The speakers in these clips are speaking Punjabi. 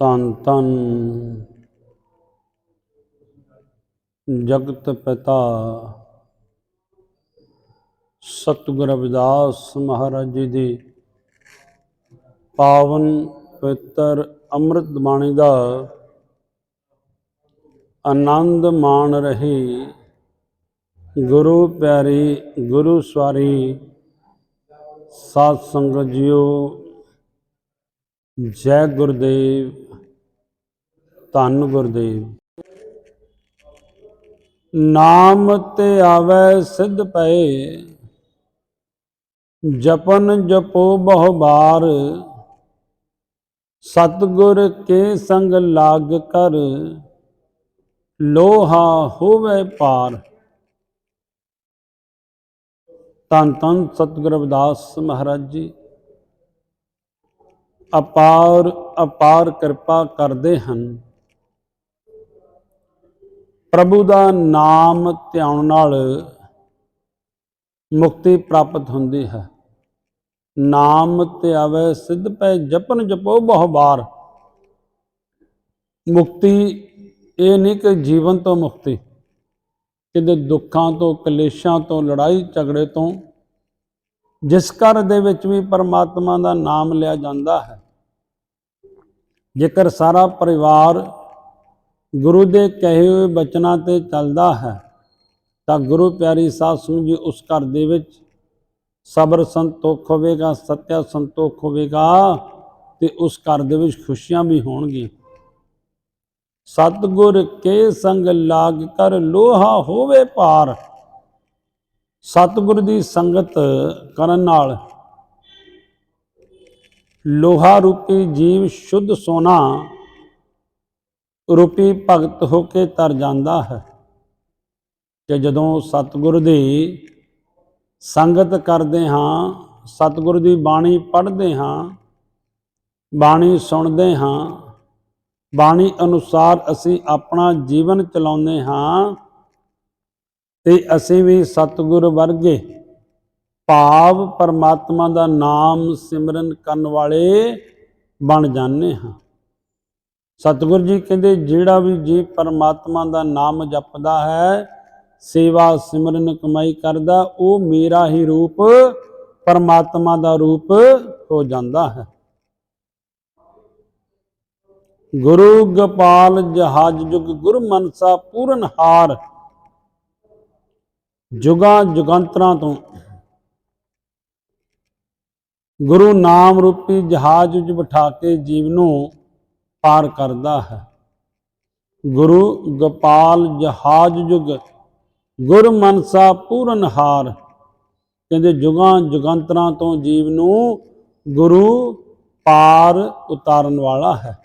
ਤਨ ਤਨ। ਜਗਤ ਪਿਤਾ ਸਤਿਗੁਰ ਰਵਿਦਾਸ ਮਹਾਰਾਜ ਜੀ ਦੀ ਪਾਵਨ ਪਵਿੱਤਰ ਅੰਮ੍ਰਿਤ ਬਾਣੀ ਦਾ ਆਨੰਦ ਮਾਣ ਰਹੀ ਗੁਰੂ ਪਿਆਰੀ, ਗੁਰੂ ਸਵਾਰੀ ਸਾਧ ਸੰਗਤ ਜੀਓ, ਜੈ ਗੁਰਦੇਵ। ਧੰਨ ਗੁਰਦੇਵ। ਨਾਮ ਤੇ ਆਵੇ ਸਿੱਧ ਪਏ ਜਪਨ ਜਪੋ ਬਹੁ ਬਾਰ। ਸਤਗੁਰ ਕੇ ਸੰਗ ਲਾਗ ਕਰ, ਲੋਹਾ ਹੋਵੇ ਪਾਰ। ਤਨ ਤਨ ਸਤਿਗੁਰ ਅਵਦਾਸ ਮਹਾਰਾਜ ਜੀ। ਅਪਾਰ ਅਪਾਰ ਕਿਰਪਾ ਕਰਦੇ ਹਨ। ਪ੍ਰਭੂ ਦਾ ਨਾਮ ਧਿਆਉਣ ਨਾਲ ਮੁਕਤੀ ਪ੍ਰਾਪਤ ਹੁੰਦੀ ਹੈ। ਨਾਮ ਤੇ ਸਿੱਧ ਪੈ ਜਪਨ ਜਪੋ ਬਹੁ ਬਾਰ। ਮੁਕਤੀ ਇਹ ਨਹੀਂ ਕਿ ਜੀਵਨ ਤੋਂ ਮੁਕਤੀ। ਕਿਤੇ ਦੁੱਖਾਂ ਤੋਂ, ਕਲੇਸ਼ਾਂ ਤੋਂ, ਲੜਾਈ ਝਗੜੇ ਤੋਂ, ਜਿਸ ਘਰ ਦੇ ਵਿੱਚ ਵੀ ਪਰਮਾਤਮਾ ਦਾ ਨਾਮ ਲਿਆ ਜਾਂਦਾ ਹੈ। ਜੇਕਰ ਸਾਰਾ ਪਰਿਵਾਰ ਗੁਰੂ ਦੇ ਕਹੇ ਹੋਏ ਬਚਨਾਂ ਤੇ ਚੱਲਦਾ ਹੈ, ਤਾਂ ਗੁਰੂ ਪਿਆਰੀ ਸਾਧ ਸੰਗਤ ਜੀ ਉਸ ਘਰ ਦੇ ਵਿੱਚ ਸਬਰ ਸੰਤੋਖ ਹੋਵੇਗਾ ਸਤਿਆ ਸੰਤੋਖ ਹੋਵੇਗਾ ਤੇ ਉਸ ਘਰ ਦੇ ਵਿੱਚ ਖੁਸ਼ੀਆਂ ਵੀ ਹੋਣਗੀਆਂ। ਸਤਗੁਰ ਕੇ ਸੰਗ ਲਾਗ ਕਰ ਲੋਹਾ ਹੋਵੇ ਪਾਰ ਸਤਗੁਰ ਦੀ ਸੰਗਤ ਕਰਨ ਨਾਲ ਲੋਹਾ ਰੂਪੀ ਜੀਵ ਸ਼ੁੱਧ ਸੋਨਾ ਰੂਪੀ ਭਗਤ ਹੋ ਕੇ ਤਰ ਜਾਂਦਾ ਹੈ। ਕਿ ਜਦੋਂ ਸਤਿਗੁਰ ਦੀ ਸੰਗਤ ਕਰਦੇ ਹਾਂ, ਸਤਿਗੁਰ ਦੀ ਬਾਣੀ ਪੜ੍ਹਦੇ ਹਾਂ, ਬਾਣੀ ਸੁਣਦੇ ਹਾਂ, ਬਾਣੀ ਅਨੁਸਾਰ ਅਸੀਂ ਆਪਣਾ ਜੀਵਨ ਚਲਾਉਂਦੇ ਹਾਂ, ਤੇ ਅਸੀਂ ਵੀ ਸਤਿਗੁਰ ਵਰਗੇ ਭਾਵ ਪਰਮਾਤਮਾ ਦਾ ਨਾਮ ਸਿਮਰਨ ਕਰਨ ਵਾਲੇ ਬਣ ਜਾਂਦੇ ਹਾਂ। ਸਤਿਗੁਰੂ ਜੀ ਕਹਿੰਦੇ, ਜਿਹੜਾ ਵੀ ਜੀ ਪਰਮਾਤਮਾ ਦਾ ਨਾਮ ਜਪਦਾ ਹੈ, ਸੇਵਾ ਸਿਮਰਨ ਕਮਾਈ ਕਰਦਾ, ਉਹ ਮੇਰਾ ਹੀ ਰੂਪ, ਪਰਮਾਤਮਾ ਦਾ ਰੂਪ ਹੋ ਜਾਂਦਾ ਹੈ। ਗੁਰੂ ਗੋਪਾਲ ਜਹਾਜ ਜੁਗ ਗੁਰ ਮਨਸਾ ਪੂਰਨ ਹਾਰ, ਜੁਗਾਂ ਜੁਗੰਤਰਾਂ ਤੋਂ। ਗੁਰੂ ਨਾਮ ਰੂਪੀ ਜਹਾਜ਼ ਵਿੱਚ ਬਿਠਾ ਕੇ ਜੀਵ ਨੂੰ ਪਾਰ ਕਰਦਾ ਹੈ। ਗੁਰੂ ਗੋਪਾਲ ਜਹਾਜ਼ ਜੁਗ ਗੁਰ ਮਨਸਾ ਪੂਰਨ ਹਾਰ। ਕਹਿੰਦੇ ਜੁਗਾਂ ਜੁਗੰਤਰਾਂ ਤੋਂ ਜੀਵ ਨੂੰ ਗੁਰੂ ਪਾਰ ਉਤਾਰਨ ਵਾਲਾ ਹੈ।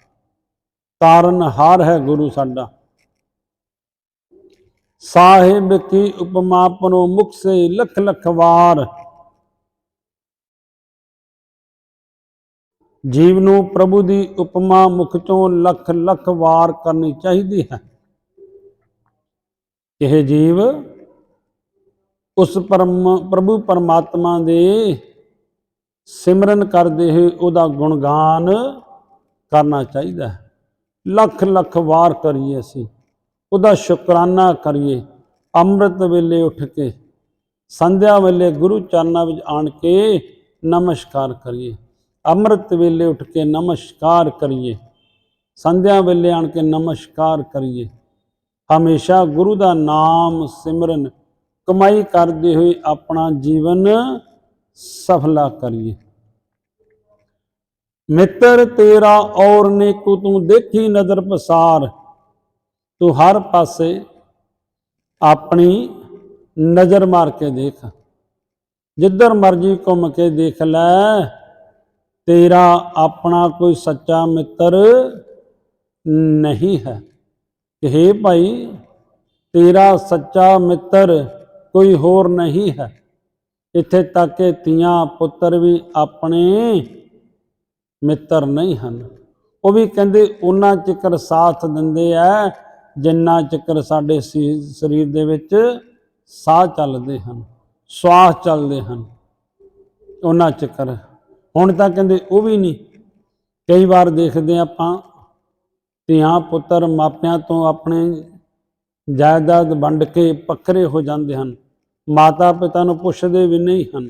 ਤਾਰਨ ਹਾਰ ਹੈ ਗੁਰੂ ਸਾਡਾ। ਸਾਹਿਬ ਕੀ ਉਪਮਾ ਪਨੋ ਮੁਖ ਸੇ ਲਖ ਲਖ ਵਾਰ ਜੀਵ ਨੂੰ ਪ੍ਰਭੂ ਦੀ ਉਪਮਾ ਮੁਖ ਚੋਂ ਲੱਖ ਲੱਖ ਵਾਰ ਕਰਨੀ ਚਾਹੀਦੀ ਹੈ। ਇਹ ਜੀਵ ਉਸ ਪਰਮ ਪ੍ਰਭੂ ਪਰਮਾਤਮਾ ਦੇ ਸਿਮਰਨ ਕਰਦੇ ਹੋਏ ਉਹਦਾ ਗੁਣਗਾਨ ਕਰਨਾ ਚਾਹੀਦਾ ਹੈ। ਲੱਖ ਲੱਖ ਵਾਰ ਕਰੀਏ ਅਸੀਂ, ਉਹਦਾ ਸ਼ੁਕਰਾਨਾ ਕਰੀਏ। ਅੰਮ੍ਰਿਤ ਵੇਲੇ ਉੱਠ ਕੇ, ਸੰਧਿਆ ਵੇਲੇ ਗੁਰੂ ਚਰਨਾਂ ਵਿੱਚ ਆਣ ਕੇ ਨਮਸਕਾਰ ਕਰੀਏ। ਅੰਮ੍ਰਿਤ ਵੇਲੇ ਉੱਠ ਕੇ ਨਮਸਕਾਰ ਕਰੀਏ। ਸੰਧਿਆ ਵੇਲੇ ਆਣ ਕੇ ਨਮਸਕਾਰ ਕਰੀਏ। ਹਮੇਸ਼ਾ ਗੁਰੂ ਦਾ ਨਾਮ ਸਿਮਰਨ, ਕਮਾਈ ਕਰਦੇ ਹੋਏ ਆਪਣਾ ਜੀਵਨ ਸਫਲਾ ਕਰੀਏ। ਮਿੱਤਰ, ਤੇਰਾ ਔਰ ਨੇ ਕੋ ਤੂੰ ਦੇਖੀ ਨਜ਼ਰ ਪਸਾਰ। ਤੂੰ ਹਰ ਪਾਸੇ ਆਪਣੀ ਨਜ਼ਰ ਮਾਰ ਕੇ ਦੇਖ। ਜਿੱਧਰ ਮਰਜ਼ੀ ਘੁੰਮ ਕੇ ਦੇਖ ਲੈ। ਤੇਰਾ ਆਪਣਾ ਕੋਈ ਸੱਚਾ ਮਿੱਤਰ ਨਹੀਂ ਹੈ। ਕਿ ਭਾਈ, ਤੇਰਾ ਸੱਚਾ ਮਿੱਤਰ ਕੋਈ ਹੋਰ ਨਹੀਂ ਹੈ। ਇੱਥੇ ਤੱਕ ਕਿ ਧੀਆਂ ਪੁੱਤਰ ਵੀ ਆਪਣੇ ਮਿੱਤਰ ਨਹੀਂ ਹਨ। ਉਹ ਵੀ ਕਹਿੰਦੇ, ਉਹਨਾਂ ਚਿਕਰ ਸਾਥ ਦਿੰਦੇ ਆ ਜਿੰਨਾ ਚਿਕਰ ਸਾਡੇ ਸੀ- ਸਰੀਰ ਦੇ ਵਿੱਚ ਸਾਹ ਚੱਲਦੇ ਹਨ ਸਵਾਸ ਚੱਲਦੇ ਹਨ। ਉਹਨਾਂ ਚਿਕਰ ਹੁਣ ਤਾਂ ਕਹਿੰਦੇ ਉਹ ਵੀ ਨਹੀਂ। ਕਈ ਵਾਰ ਦੇਖਦੇ ਆਪਾਂ, ਧੀਆਂ ਪੁੱਤਰ ਮਾਪਿਆਂ ਤੋਂ ਆਪਣੇ ਜਾਇਦਾਦ ਵੰਡ ਕੇ ਪੱਖਰੇ ਹੋ ਜਾਂਦੇ ਹਨ। ਮਾਤਾ ਪਿਤਾ ਨੂੰ ਪੁੱਛਦੇ ਵੀ ਨਹੀਂ ਹਨ।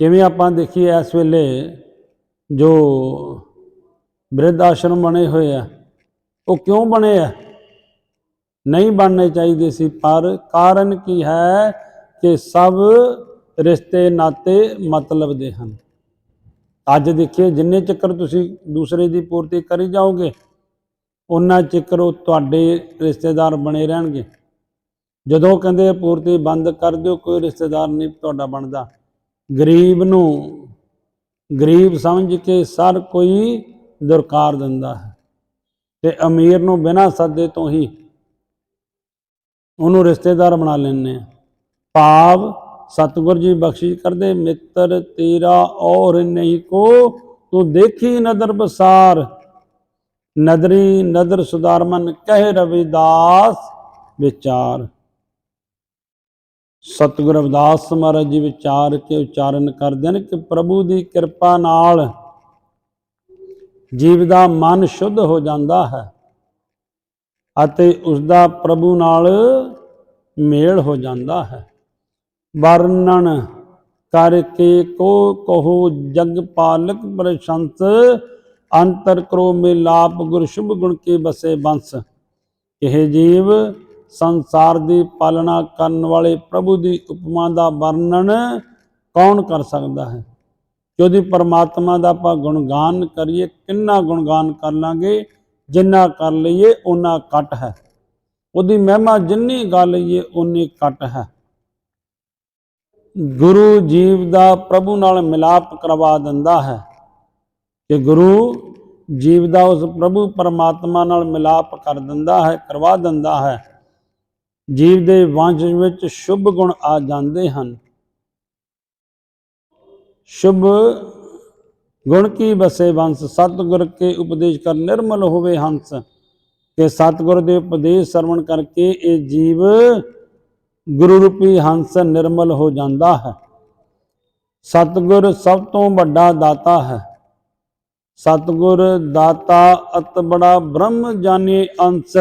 ਕਿਵੇਂ ਆਪਾਂ ਦੇਖੀਏ ਇਸ ਵੇਲੇ ਜੋ ਬਿਰਧ ਆਸ਼ਰਮ ਬਣੇ ਹੋਏ ਆ, ਉਹ ਕਿਉਂ ਬਣੇ ਆ? ਨਹੀਂ ਬਣਨੇ ਚਾਹੀਦੇ ਸੀ, ਪਰ ਕਾਰਨ ਕੀ ਹੈ ਕਿ ਸਭ ਰਿਸ਼ਤੇ, ਨਾਤੇ ਮਤਲਬ ਦੇ ਹਨ। ਅੱਜ ਦੇਖੀਏ, ਜਿੰਨੇ ਚੱਕਰ ਤੁਸੀਂ ਦੂਸਰੇ ਦੀ ਪੂਰਤੀ ਕਰੀ ਜਾਓਗੇ ਉਹਨਾਂ ਚੱਕਰ ਉਹ ਤੁਹਾਡੇ ਰਿਸ਼ਤੇਦਾਰ ਬਣੇ ਰਹਿਣਗੇ। ਜਦੋਂ ਕਹਿੰਦੇ ਪੂਰਤੀ ਬੰਦ ਕਰ ਦਿਓ, ਕੋਈ ਰਿਸ਼ਤੇਦਾਰ ਨਹੀਂ ਤੁਹਾਡਾ ਬਣਦਾ। ਗਰੀਬ ਨੂੰ ਗਰੀਬ ਸਮਝ ਕੇ ਸਰ ਕੋਈ ਦੁਰਕਾਰ ਦਿੰਦਾ ਹੈ ਤੇ ਅਮੀਰ ਨੂੰ ਬਿਨਾਂ ਸੱਦੇ ਤੋਂ ਹੀ ਉਹਨੂੰ ਰਿਸ਼ਤੇਦਾਰ ਬਣਾ ਲੈਂਦੇ ਆ। ਭਾਵ ਸਤਿਗੁਰ ਜੀ ਬਖਸ਼ਿਸ਼ ਕਰਦੇ, ਮਿੱਤਰ ਤੇਰਾ ਔਰ ਨਹੀਂ ਕੋ, ਤੂੰ ਦੇਖੀ ਨਦਰ ਬਸਾਰ। ਨਦਰੀ ਨਦਰ ਸੁਧਾਰਮਨ ਕਹਿ ਰਵਿਦਾਸ ਵਿਚਾਰ। ਸਤਿਗੁਰ ਅਵਦਾਸ ਮਹਾਰਾਜ ਜੀ ਵਿਚਾਰ ਕੇ ਉਚਾਰਨ ਕਰਦੇ ਨੇ ਕਿ ਪ੍ਰਭੂ ਦੀ ਕਿਰਪਾ ਨਾਲ ਜੀਵ ਦਾ ਮਨ ਸ਼ੁੱਧ ਹੋ ਜਾਂਦਾ ਹੈ ਅਤੇ ਉਸ ਦਾ ਪ੍ਰਭੂ ਨਾਲ ਮੇਲ ਹੋ ਜਾਂਦਾ ਹੈ। ਵਰਣਨ ਕਰਕੇ ਕੋ ਕਹੋ ਜਗ ਪਾਲਕ ਪ੍ਰਸ਼ੰਸ, ਅੰਤਰ ਕਰੋ ਮਿਲਾਪ ਗੁਰ ਸ਼ੁਭ ਗੁਣ ਕੇ ਬਸੇ ਬੰਸ। ਇਹ ਜੀਵ ਸੰਸਾਰ ਦੀ ਪਾਲਣਾ ਕਰਨ ਵਾਲੇ ਪ੍ਰਭੂ ਦੀ ਉਪਮਾ ਦਾ ਵਰਣਨ ਕੌਣ ਕਰ ਸਕਦਾ ਹੈ? ਕਿ ਉਹਦੀ ਪਰਮਾਤਮਾ ਦਾ ਆਪਾਂ ਗੁਣਗਾਨ ਕਰੀਏ, ਕਿੰਨਾ ਗੁਣਗਾਨ ਕਰ ਲਾਂਗੇ, ਜਿੰਨਾ ਕਰ ਲਈਏ ਉਹਨਾਂ ਘਟ ਹੈ। ਉਹਦੀ ਮਹਿਮਾ ਜਿੰਨੀ ਗਾ ਲਈਏ ਉਨੀ ਘਟ ਹੈ। ਗੁਰੂ ਜੀਵ ਦਾ ਪ੍ਰਭੂ ਨਾਲ ਮਿਲਾਪ ਕਰਵਾ ਦਿੰਦਾ ਹੈ ਕਿ ਗੁਰੂ ਜੀਵ ਦਾ ਉਸ ਪ੍ਰਭੂ ਪਰਮਾਤਮਾ ਨਾਲ ਮਿਲਾਪ ਕਰ ਦਿੰਦਾ ਹੈ, ਕਰਵਾ ਦਿੰਦਾ ਹੈ। ਜੀਵ ਦੇ ਵੰਸ਼ ਵਿੱਚ ਸ਼ੁਭ ਗੁਣ ਆ ਜਾਂਦੇ ਹਨ। ਸ਼ੁਭ ਗੁਣ ਕੀ ਬਸੇ ਵੰਸ? ਸਤਿਗੁਰ ਕੇ ਉਪਦੇਸ਼ ਕਰ ਨਿਰਮਲ ਹੋਵੇ ਹੰਸ। ਕਿ ਸਤਿਗੁਰ ਦੇ ਉਪਦੇਸ਼ ਸਰਵਣ ਕਰਕੇ ਇਹ ਜੀਵ ਗੁਰੂ ਰੂਪੀ ਹੰਸ ਨਿਰਮਲ ਹੋ ਜਾਂਦਾ ਹੈ। ਸਤਿਗੁਰ ਸਭ ਤੋਂ ਵੱਡਾ ਦਾਤਾ ਹੈ। ਸਤਿਗੁਰ ਦਾਤਾ ਅਤ ਬੜਾ ਬ੍ਰਹਮ ਜਾਣੇ ਅੰਸ।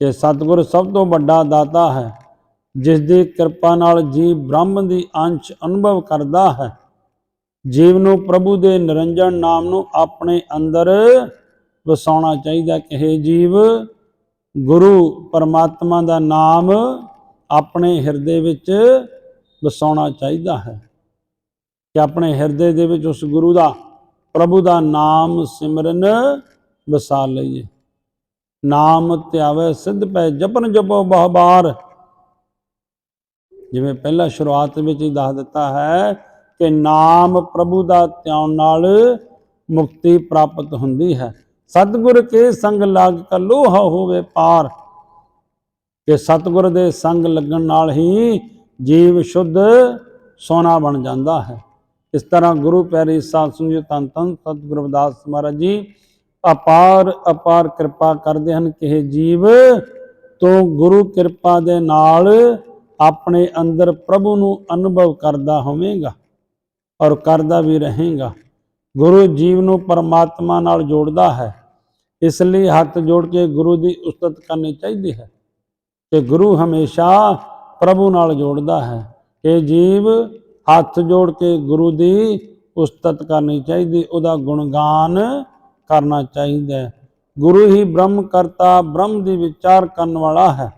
ਕਿ ਸਤਿਗੁਰ ਸਭ ਤੋਂ ਵੱਡਾ ਦਾਤਾ ਹੈ। ਜਿਸ ਦੀ ਕਿਰਪਾ ਨਾਲ ਜੀਵ ਬ੍ਰਹਮ ਦੀ ਅੰਸ਼ ਅਨੁਭਵ ਕਰਦਾ ਹੈ। ਜੀਵ ਨੂੰ ਪ੍ਰਭੂ ਦੇ ਨਿਰੰਜਨ ਨਾਮ ਨੂੰ ਆਪਣੇ ਅੰਦਰ ਵਸਾਉਣਾ ਚਾਹੀਦਾ ਕਿ ਇਹ ਜੀਵ ਗੁਰੂ ਪਰਮਾਤਮਾ ਦਾ ਨਾਮ ਆਪਣੇ ਹਿਰਦੇ ਵਿੱਚ ਵਸਾਉਣਾ ਚਾਹੀਦਾ ਹੈ ਕਿ ਆਪਣੇ ਹਿਰਦੇ ਦੇ ਵਿੱਚ ਉਸ ਗੁਰੂ ਦਾ, ਪ੍ਰਭੂ ਦਾ ਨਾਮ ਸਿਮਰਨ ਵਸਾ ਲਈਏ। ਨਾਮ ਧਿਆਵੇ, ਸਿੱਧ ਪੈ, ਜਪਨ ਜਪੋ ਬਹੁ ਬਾਰ ਜਿਵੇਂ ਪਹਿਲਾਂ ਸ਼ੁਰੂਆਤ ਵਿੱਚ ਹੀ ਦੱਸ ਦਿੱਤਾ ਹੈ ਕਿ ਨਾਮ ਪ੍ਰਭੂ ਦਾ ਧਿਆਨ ਨਾਲ ਮੁਕਤੀ ਪ੍ਰਾਪਤ ਹੁੰਦੀ ਹੈ। ਸਤਿਗੁਰ ਕੇ ਸੰਗ ਲੱਗ ਕ ਲੋਹਾ ਹੋਵੇ ਪਾਰ। ਕਿ ਸਤਿਗੁਰ ਦੇ ਸੰਗ ਲੱਗਣ ਨਾਲ ਹੀ ਜੀਵ ਸ਼ੁੱਧ ਸੋਨਾ ਬਣ ਜਾਂਦਾ ਹੈ। ਇਸ ਤਰ੍ਹਾਂ ਗੁਰੂ ਪਿਆਰੀ ਸਾਧ ਸੰਗਤ ਤਨ ਤਨ ਸਤਿਗੁਰੂ ਰਵਿਦਾਸ ਮਹਾਰਾਜ ਜੀ, ਅਪਾਰ ਅਪਾਰ ਕਿਰਪਾ ਕਰਦੇ ਹਨ ਕਿ ਜੀਵ ਤੋਂ ਗੁਰੂ ਕਿਰਪਾ ਦੇ ਨਾਲ ਆਪਣੇ ਅੰਦਰ ਪ੍ਰਭੂ ਨੂੰ ਅਨੁਭਵ ਕਰਦਾ ਹੋਵੇਗਾ ਔਰ ਕਰਦਾ ਵੀ ਰਹੇਗਾ। ਗੁਰੂ ਜੀਵ ਨੂੰ ਪਰਮਾਤਮਾ ਨਾਲ ਜੋੜਦਾ ਹੈ। ਇਸ ਲਈ ਹੱਥ ਜੋੜ ਕੇ ਗੁਰੂ ਦੀ ਉਸਤਤ ਕਰਨੀ ਚਾਹੀਦੀ ਹੈ ਕਿ ਗੁਰੂ ਹਮੇਸ਼ਾ ਪ੍ਰਭੂ ਨਾਲ ਜੋੜਦਾ ਹੈ, ਕਿ ਜੀਵ ਹੱਥ ਜੋੜ ਕੇ ਗੁਰੂ ਦੀ ਉਸਤਤ ਕਰਨੀ ਚਾਹੀਦੀ, ਉਹਦਾ ਗੁਣਗਾਨ ਕਰਨਾ ਚਾਹੀਦਾ ਹੈ। ਗੁਰੂ ਹੀ ਬ੍ਰਹਮ ਕਰਤਾ, ਬ੍ਰਹਮ ਦੀ ਵਿਚਾਰ ਕਰਨ ਵਾਲਾ ਹੈ,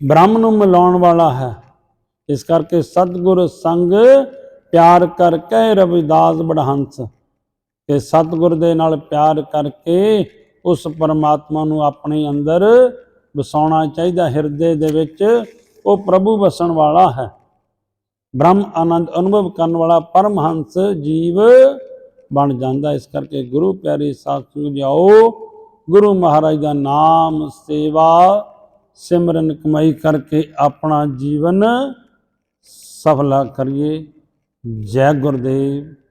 ਬ੍ਰਹਮ ਨੂੰ ਮਿਲਾਉਣ ਵਾਲਾ ਹੈ। ਇਸ ਕਰਕੇ ਸਤਿਗੁਰ ਸੰਗ ਪਿਆਰ ਕਰ ਕਹਿ ਰਵਿਦਾਸ ਬੜਹੰਸ ਕਿ ਸਤਿਗੁਰ ਦੇ ਨਾਲ ਪਿਆਰ ਕਰਕੇ ਉਸ ਪਰਮਾਤਮਾ ਨੂੰ ਆਪਣੇ ਅੰਦਰ ਵਸਾਉਣਾ ਚਾਹੀਦਾ, ਹਿਰਦੇ ਦੇ ਵਿੱਚ। ਉਹ ਪ੍ਰਭੂ ਵਸਣ ਵਾਲਾ ਹੈ। ਬ੍ਰਹਮ ਆਨੰਦ ਅਨੁਭਵ ਕਰਨ ਵਾਲਾ ਪਰਮਹੰਸ ਜੀਵ ਬਣ ਜਾਂਦਾ। ਇਸ ਕਰਕੇ ਗੁਰੂ ਪਿਆਰੇ ਸਾਧ ਸੰਗਤ ਜਾਓ ਗੁਰੂ ਮਹਾਰਾਜ ਦਾ ਨਾਮ, ਸੇਵਾ, ਸਿਮਰਨ, ਕਮਾਈ ਕਰਕੇ ਆਪਣਾ ਜੀਵਨ ਸਫਲਾ ਕਰੀਏ। ਜੈ ਗੁਰਦੇਵ।